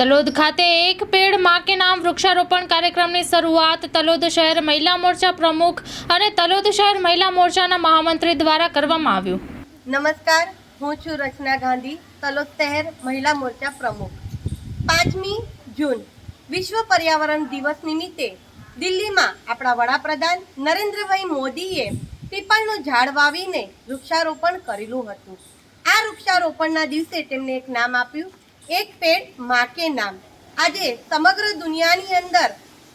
તલોદ ખાતે એક પેડમાં કે નામ વૃક્ષારોપણ કાર્યક્રમની શરૂઆત તલોદ શહેર મહિલા મોરચા પ્રમુખ અને તલોદ શહેર મહિલા મોરચાના મહામંત્રી દ્વારા કરવામાં આવ્યું. નમસ્કાર, હું છું રચના ગાંધી, તલોદ શહેર મહિલા મોરચા પ્રમુખ. પાંચમી જૂન, વિશ્વ પર્યાવરણ દિવસ નિમિત્તે દિલ્હીમાં આપણા વડાપ્રધાન નરેન્દ્રભાઈ મોદીએ પીપળનું ઝાડ વાવીને વૃક્ષારોપણ કરેલું હતું. આ વૃક્ષારોપણના દિવસે તેમને એક નામ આપ્યું એક પેડમાં કે નામ. આજે સમગ્ર દુનિયાની અંદર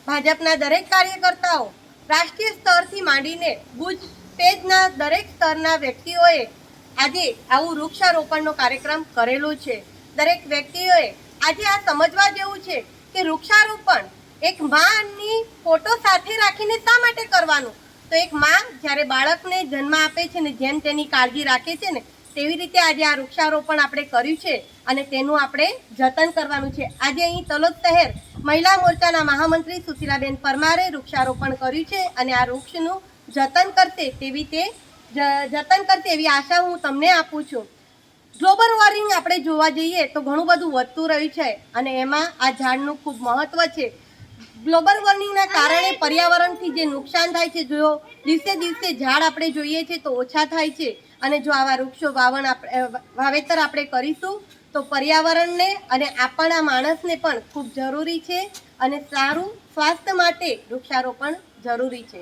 ભાજપના દરેક કાર્યકર્તાઓ રાષ્ટ્રીય સ્તરથી માંડીને ગુજ પેજના દરેક સ્તરના વ્યક્તિઓએ આજે આવું વૃક્ષારોપણનો કાર્યક્રમ કરેલો છે. દરેક વ્યક્તિઓએ આજે આ સમજવા જેવું છે કે વૃક્ષારોપણ એક માની ફોટો સાથે રાખીને શા માટે કરવાનું? તો એક માં જ્યારે બાળકને જન્મ આપે છે ને જેમ તેની કાળજી રાખે છે ને તેવી રીતે આજે આ વૃક્ષારોપણ આપણે કર્યું છે અને તેનું આપણે જતન કરવાનું છે. આજે અહીં તલોદ શહેર મહિલા મોરચાના મહામંત્રી સુશીલાબેન પરમારે વૃક્ષારોપણ કર્યું છે અને આ વૃક્ષનું જતન કરશે તેવી તે જતન કરશે એવી આશા હું તમને આપું છું. ગ્લોબલ વોર્મિંગ આપણે જોવા જઈએ તો ઘણું બધું વધતું રહ્યું છે અને એમાં આ ઝાડનું ખૂબ મહત્ત્વ છે. ગ્લોબલ વોર્મિંગના કારણે પર્યાવરણથી જે નુકસાન થાય છે, જો દિવસે દિવસે ઝાડ આપણે જોઈએ છે તો ઓછા થાય છે. અને જો આવા વૃક્ષો વાવણ આપણે વાવેતર આપણે કરીશું તો પર્યાવરણને અને આપણા માણસને પણ ખૂબ જરૂરી છે અને સારું સ્વાસ્થ્ય માટે વૃક્ષારોપણ જરૂરી છે.